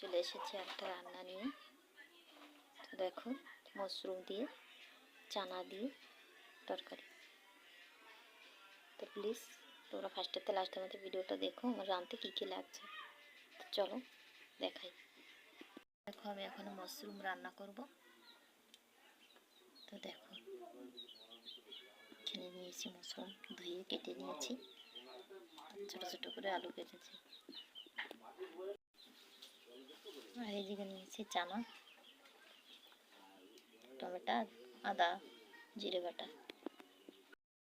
চলে এসেছি একটা রান্না নিয়ে। তো দেখো মশরুম দিয়ে, চানা দিয়ে, তরকারি। তো প্লিজ তোমরা ফার্স্টেতে লাস্টের মধ্যে ভিডিওটা দেখো, আমার রাঁধতে কী কী লাগছে। তো চলো, দেখাই। দেখো, আমি এখন মশরুম রান্না করব। তো দেখো, এখানে নিয়েছি মশরুম ধুয়ে কেটে নিয়েছি। ছোটো ছোটো করে আলু কেটেছি। আর এদিকে নিয়েছি চানা, টমেটো, আদা, জিরে বাটা।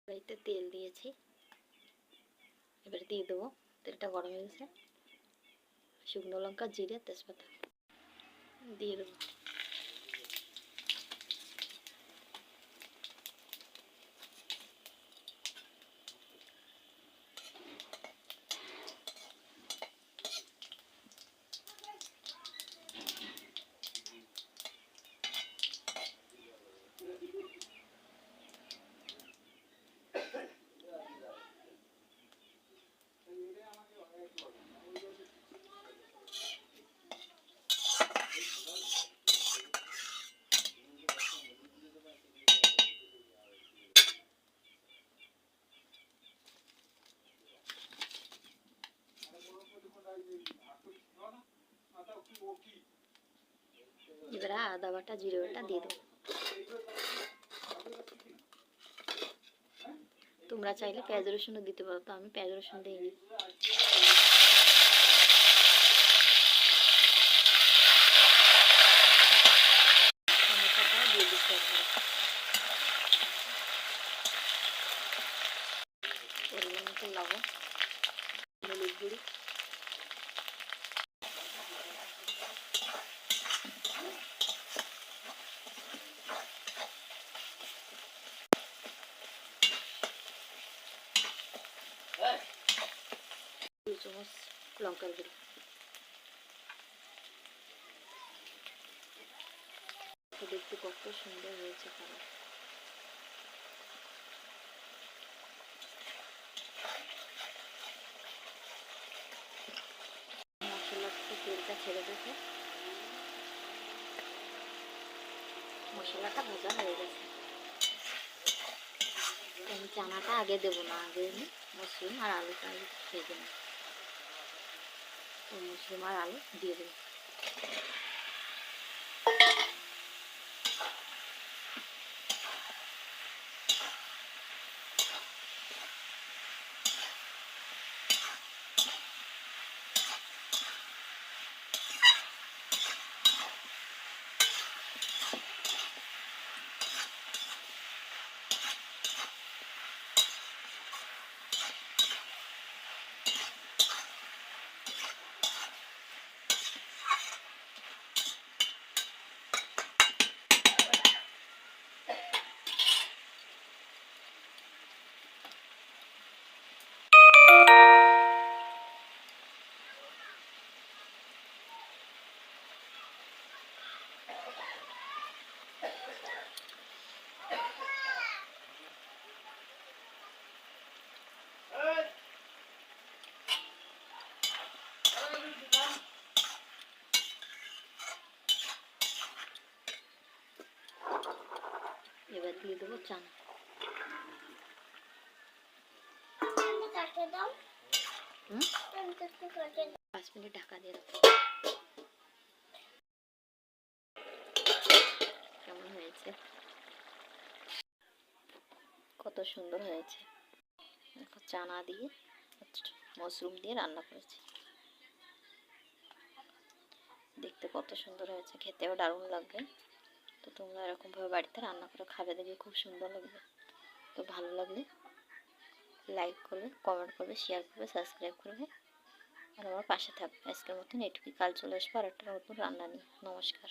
কড়াইতে তেল দিয়েছি। এবার দিয়ে দেবো, তেলটা গরম হয়ে গেছে। শুকনো লঙ্কা, জিরে, তেজপাতা। দিয়ে দেবো। এবারে আদা বাটা, জিরে বাটা দিয়ে দেবো। তোমরা চাইলে পেঁয়াজ রসুনও দিতে পারো, তো আমি পেঁয়াজ রসুন দিইনি। লবণ। চামচ লঙ্কার গুঁড়ি দেখতে কত সুন্দর হয়েছে দিয়েছে মশলাটা ভাজা হয়ে গেছে আমি চানাটা আগে দেবো না আগে মাশরুম আর আলুটা ভেজে নেব মাশরুম আর আলু দিয়ে দেবো এবার দিয়ে দেবো, চানা। পাঁচ মিনিট ঢাকা দিয়ে কেমন হয়েছে? কত সুন্দর হয়েছে। চানা দিয়ে মশরুম দিয়ে রান্না করেছি। দেখতে কত সুন্দর হয়েছে, খেতেও দারুণ লাগবে। তো তোমরা এরকমভাবে বাড়িতে রান্না করে খাবে দেখবে খুব সুন্দর লাগবে। তো ভালো লাগলে লাইক করবে কমেন্ট করবে শেয়ার করবে সাবস্ক্রাইব করবে। আর আমার পাশে থাকবে। আজকের মতন এটুকুই। কাল চলে আসব আর একটা নতুন রান্না নিয়ে। নমস্কার।